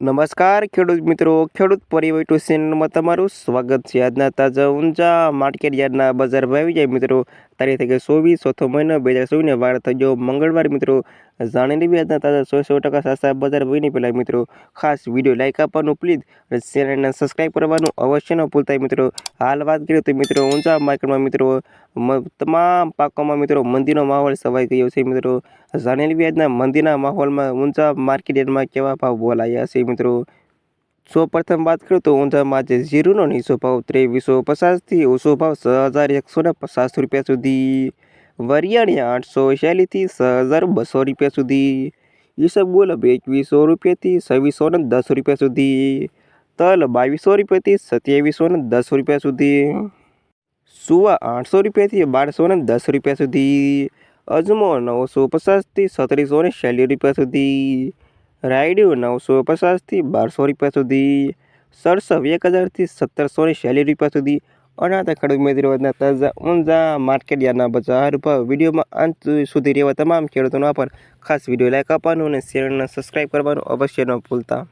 નમસ્કાર, ખેડૂત મિત્રો. ખેડૂત પરિવાર ટુ ચેનલમાં તમારું સ્વાગત છે. આજના તાજા ઊંચા માર્કેટ યાર્ડના બજાર ભાવી જાય મિત્રો. તારીખ થઈ ગઈ ચોવીસ ચોથો મહિનો બે હજાર ચોવીસને વાર થઈ ગયો મંગળવાર મિત્રો જાણી લેવી આજના તાજા સો સો ટકા સાસા બજાર ભાવની પહેલાં મિત્રો. ખાસ વીડિયો લાઇક આપવાનું પ્લીઝ અને ચેનલને સબસ્ક્રાઈબ કરવાનું અવશ્ય ન ભૂલતા મિત્રો. હાલ વાત કરીએ તો મિત્રો ઊંચા માર્કેટમાં મિત્રો તમામ પાકોમાં મિત્રો મંદીનો માહોલ સવાઈ ગયો છે મિત્રો. જાણેલી આજના મંદીના માહોલમાં ઊંચા માર્કેટ યાર્ડમાં કેવા ભાવ બોલાયા છે મિત્રો? સૌ પ્રથમ વાત કરું તો ઊંઝામાં આજે જીરુનો નીચો ભાવ ત્રેવીસો પચાસથી ઓછો ભાવ છ હજાર એકસો ને પચાસ રૂપિયા સુધી. વરિયાળી આઠસો છ હજાર બસો રૂપિયા સુધી. ઈસબગુલ એકવીસો રૂપિયાથી છવ્વીસો ને દસ રૂપિયા સુધી. તલ બાવીસો રૂપિયાથી સત્યાવીસો ને દસ રૂપિયા સુધી. સુવા આઠસો રૂપિયાથી બારસો ને દસ રૂપિયા સુધી. અજમો નવસો પચાસથી સત્રીસો ને ચાલીસ રૂપિયા સુધી. રાયડું નવસો પચાસથી બારસો રૂપિયા સુધી. સરસવ એક હજારથી સત્તરસો ને ચાલીસ રૂપિયા સુધી. અનાથ ખેડૂત મિત્રો તાજા ઊંઝા માર્કેટ યાર્ડના બજાર ભાવ વિડીયોમાં અંત સુધી રહેવા તમામ ખેડૂતોનો આભાર. ખાસ વીડિયો લાઈક આપવાનું અને ચેનલને સબસ્ક્રાઈબ કરવાનું અવશ્ય ન ભૂલતા.